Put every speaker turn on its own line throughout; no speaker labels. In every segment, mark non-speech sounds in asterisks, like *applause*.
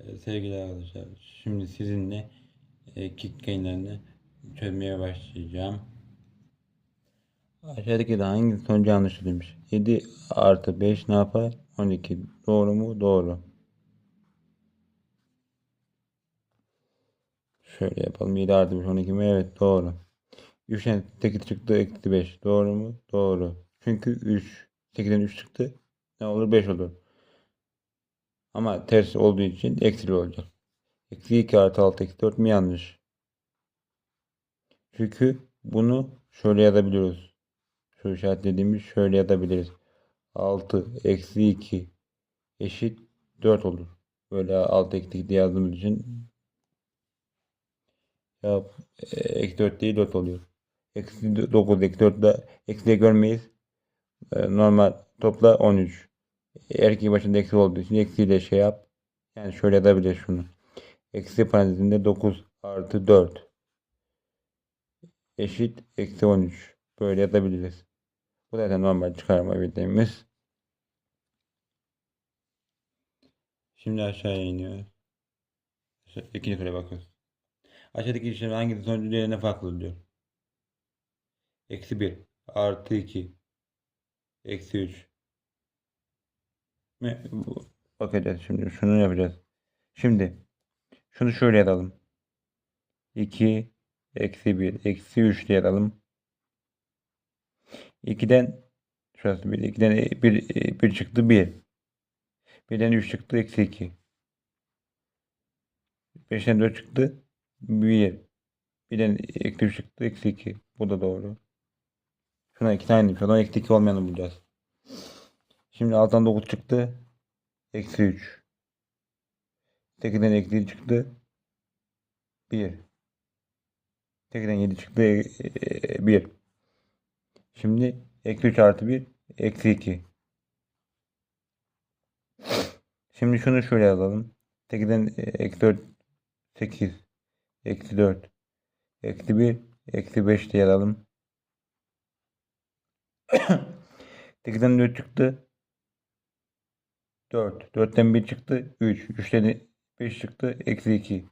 Ee, Sevgili arkadaşlar, şimdi sizinle e, kick çözmeye başlayacağım. Aşağıdaki de hangi sonucu yanlış demiş? 7 artı 5 ne yapar? 12. Doğru mu? Doğru. Şöyle yapalım. 7 artı 5 12 mi? Evet doğru. 3'ten 8 çıktı. Eksi 5. Doğru mu? Doğru. Çünkü 3. 8'den 3 çıktı. Ne olur? 5 olur. Ama ters olduğu için eksili olacak. Eksi 2 artı 6 eksi 4 mi yanlış? Çünkü bunu şöyle yazabiliyoruz. Şu işaretlediğimiz şöyle yazabiliriz. 6 eksi 2 eşit 4 olur. Böyle 6 eksi 2 diye yazdığımız için cevap e, eksi 4 değil 4 oluyor. Eksi 9 eksi 4 da eksi görmeyiz. E, Normal topla 13. Erkeğin başında eksi olduğu için eksiyle şey yap. Yani şöyle yazabilir şunu. Eksi parantezinde 9 artı 4 eşit eksi 13. Böyle yazabiliriz. Bu zaten normal çıkarma bildiğimiz. Şimdi aşağıya iniyoruz. İkinci soruya bakıyoruz. Aşağıdaki işlem hangisi sonucu diğerine farklı diyor. Eksi 1 artı 2 eksi 3 mi? Bakacağız şimdi. Şunu yapacağız. Şimdi şunu şöyle yazalım. 2 eksi 1 eksi 3 diye yazalım. 2'den şurası 1 2'den 1, 1 çıktı 1. 1'den 3 çıktı eksi 2. 5'ten 4 çıktı 1. 1'den eksi 3 çıktı eksi 2. Bu da doğru. Şuna 2 tane zaman eksi 2 olmayanı bulacağız. Şimdi alttan 9 çıktı. Eksi 3. 8'den eksi çıktı. 1. 8'den 7 çıktı. 1. Şimdi eksi 3 artı 1. Eksi 2. Şimdi şunu şöyle yazalım. 8'den eksi 4. 8. Eksi 4. Eksi 1. Eksi 5 diye yazalım. *coughs* 8'den 4 çıktı. 4. 4'ten 1 çıktı. 3. 3'ten 5 çıktı. Eksi 2.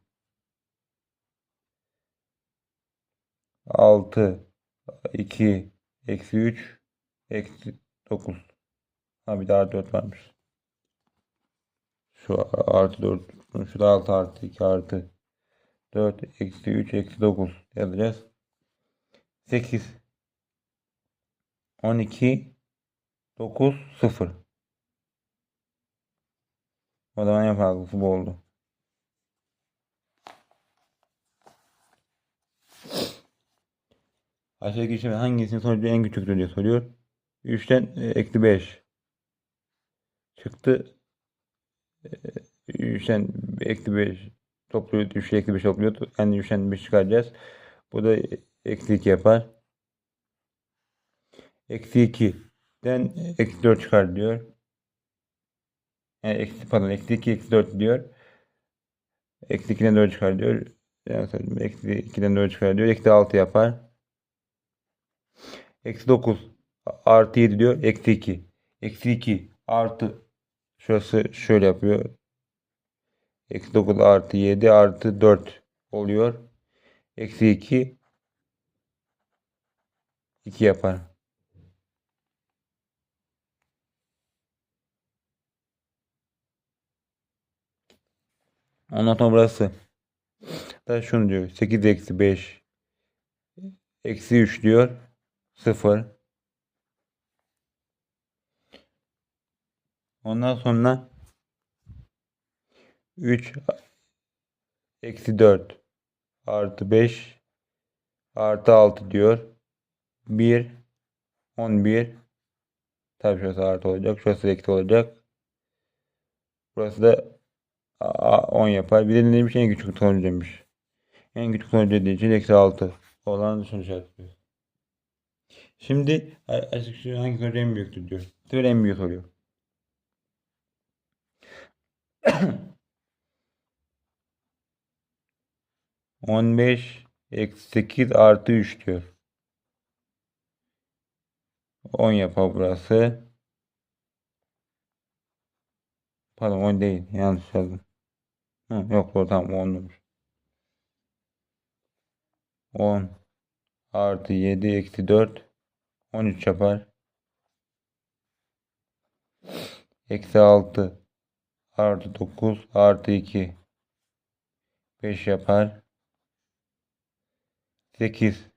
6. 2. Eksi 3. Eksi 9. Ha bir daha 4 varmış. Şu artı 4. Şu da 6 artı 2 artı 4. Eksi 3. Eksi 9 yazacağız. 8. 12. 9. 0. O zaman en fazlası bu oldu. Aşağıdaki işlemin hangisinin sonucu en küçüktür diye soruyor. 3'ten e, eksi 5 çıktı. E, 3'ten eksi 5 topluyor. 3 eksi 5 topluyor. Yani 3'ten 5 çıkaracağız. Bu da eksi 2 yapar. Eksi 2'den eksi 4 çıkar diyor. Yani eksi pardon eksi 2 eksi 4 diyor. Eksi 2'den 4 çıkar diyor. Yani söyledim. Eksi 2'den 4 çıkar diyor. Eksi 6 yapar. Eksi 9 artı 7 diyor. Eksi 2. Eksi 2 artı şurası şöyle yapıyor. Eksi 9 artı 7 artı 4 oluyor. Eksi 2 2 yapar. Ondan sonra burası. Da şunu diyor. 8 eksi 5 eksi 3 diyor. 0. Ondan sonra 3 eksi 4 artı 5 artı 6 diyor. 1 11 Tabii şurası artı olacak. Şurası eksi olacak. Burası da a- 10 yapar. Bir de ne demiş en küçük sonucu demiş. En küçük sonucu dediği için eksi 6 olan dışını işaretliyoruz. Şimdi açık şu hangi soru en büyüktür diyor. Söyle en büyük soruyor. *clears throat* On beş eksi sekiz artı üç diyor. 10 yapar burası. Pardon 10 değil. Yanlış yazdım. Hı, yok doğru tamam 10'muş. 10 artı 7 eksi 4 13 yapar. Eksi 6 artı 9 artı 2 5 yapar. 8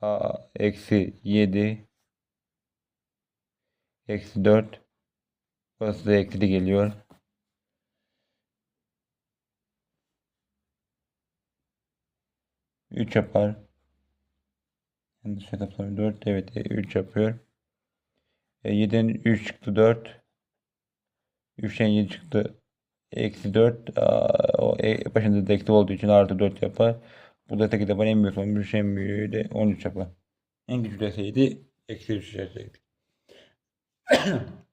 a, eksi 7 eksi 4 burası da eksi geliyor. Üç yapar. Yanlış hesaplamıyorum. 4 evet 3 yapıyor. E, 7'den 3 çıktı 4. 3'ten 7 çıktı. Eksi 4. Aa, o e, başında da eksi olduğu için artı 4 yapar. Bu da tek de en büyük olmuş. En büyüğü de 13 yapar. En küçük deseydi eksi 3 yazacaktı. *clears throat*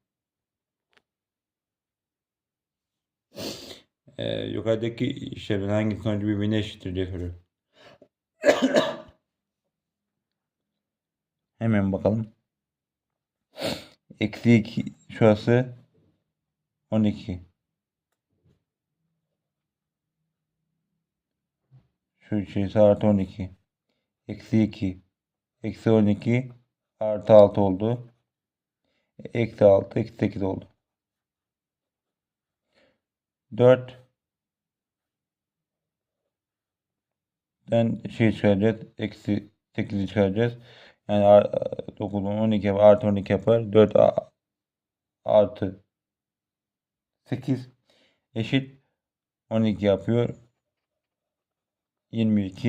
Ee, yukarıdaki işlemlerin hangi sonucu birbirine eşittir diye soruyor. *coughs* Hemen bakalım. Eksi 2 şurası 12. Şu içerisi artı 12. Eksi 2. Eksi 12 artı 6 oldu. Eksi 6 eksi 8 oldu. 4 den şey çıkaracağız. Eksi 8'i çıkaracağız. Yani 9'un 12 yapar, artı 12 yapar. 4 a- artı 8 eşit 12 yapıyor. 22